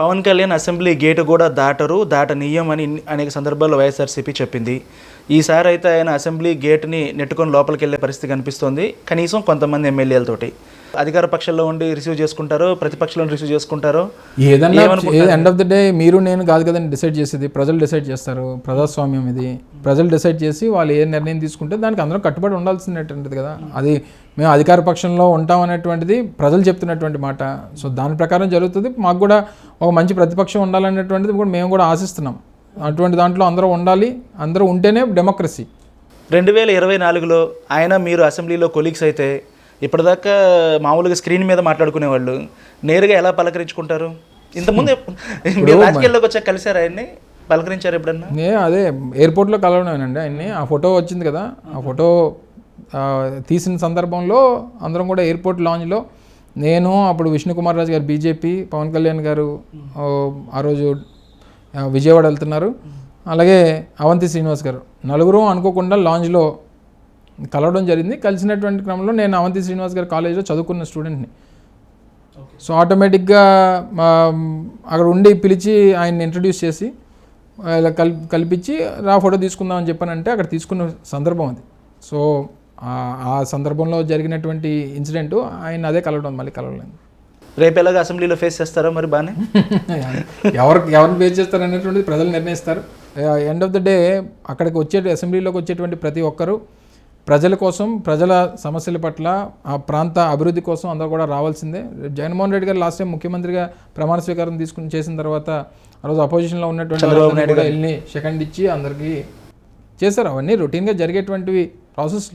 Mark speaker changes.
Speaker 1: Pawan Kalyan assembly gate కూడా దాటరు దాట నియమని అనేక సందర్భాల్లో వైఎస్ఆర్సీపీ చెప్పింది. ఈసారి అయితే ఆయన అసెంబ్లీ గేట్ని నెట్టుకొని లోపలికి వెళ్ళే పరిస్థితి కనిపిస్తోంది. కనీసం కొంతమంది ఎమ్మెల్యేలతోటి. అధికార పక్షంలో ఉండి రిసీవ్ చేసుకుంటారో ప్రతిపక్షంలో రిసీవ్ చేసుకుంటారో?
Speaker 2: ఏదన్నా? ఎండ్ ఆఫ్ ద డే మీరు నేను కాదు కదండి డిసైడ్ చేసేది. ప్రజలు డిసైడ్ చేస్తారు. ప్రజాస్వామ్యం ఇది. ప్రజలు డిసైడ్ చేసి వాళ్ళు ఏ నిర్ణయం తీసుకుంటే దానికి అందరం కట్టుబడి ఉండాల్సినటువంటిది కదా. అది మేము అధికార పక్షంలో ఉంటాం అనేటువంటిది ప్రజలు చెప్తున్నటువంటి మాట. సో దాని ప్రకారం జరుగుతుంది. మాకు కూడా ఒక మంచి ప్రతిపక్షం ఉండాలనేటువంటిది కూడా మేము కూడా ఆశిస్తున్నాం. అటువంటి దాంట్లో అందరూ ఉండాలి. అందరూ ఉంటేనే డెమోక్రసీ
Speaker 1: రెండు వేల ఇరవై నాలుగులో ఆయన మీరు అసెంబ్లీలో కొలీగ్స్ అయితే ఇప్పటిదాకా మామూలుగా స్క్రీన్ మీద మాట్లాడుకునేవాళ్ళు. నేరుగా ఎలా పలకరించుకుంటారు? ఇంతకుముందు మీరు రాజకీయాల్లోకి వచ్చాక కలిసారు ఆయన్ని? పలకరించారు ఎప్పుడన్నా?
Speaker 2: నే అదే ఎయిర్పోర్ట్లో కలవడమేనండి ఆయన్ని. ఆ ఫోటో వచ్చింది కదా ఆ ఫోటో తీసిన సందర్భంలో అందరం కూడా ఎయిర్పోర్ట్ లాంజ్లో నేను అప్పుడు విష్ణుకుమార్ రాజు గారు బీజేపీ పవన్ కళ్యాణ్ గారు ఆ, రోజు విజయవాడ వెళ్తున్నారు. అలాగే అవంతి శ్రీనివాస్ గారు. నలుగురు అనుకోకుండా లాంజ్లో కలవడం జరిగింది. కలిసినటువంటి క్రమంలో నేను అవంతి శ్రీనివాస్ గారి కాలేజీలో చదువుకున్న స్టూడెంట్ని. సో ఆటోమేటిక్గా అక్కడ ఉండి పిలిచి ఆయన్ని ఇంట్రడ్యూస్ చేసి ఇలా కల్ కల్పించి రా ఫోటో తీసుకుందాం అని చెప్పానంటే అక్కడ తీసుకున్న సందర్భం అది. సో ఆ- సందర్భంలో జరిగినటువంటి ఇన్సిడెంట్ ఆయన అదే కలవడం మళ్ళీ కలవలేదు.
Speaker 1: రేపు ఎలాగ అసెంబ్లీలో ఫేస్ చేస్తారో మరి బాగానే
Speaker 2: ఎవరికి ఎవరిని బేస్ చేస్తారు అనేటువంటిది ప్రజలు నిర్ణయిస్తారు. ఎండ్ ఆఫ్ ద డే అక్కడికి వచ్చే అసెంబ్లీలోకి వచ్చేటువంటి ప్రతి ఒక్కరూ ప్రజల కోసం ప్రజల సమస్యల పట్ల ఆ ప్రాంత అభివృద్ధి కోసం అందరూ కూడా రావాల్సిందే. జగన్మోహన్ రెడ్డి గారు లాస్ట్ టైం ముఖ్యమంత్రిగా ప్రమాణ స్వీకారం తీసుకుని చేసిన తర్వాత ఆ రోజు అపోజిషన్లో ఉన్నటువంటి వెళ్ళి సెకండ్ ఇచ్చి అందరికీ చేశారు. అవన్నీ రొటీన్గా జరిగేటువంటివి ప్రాసెస్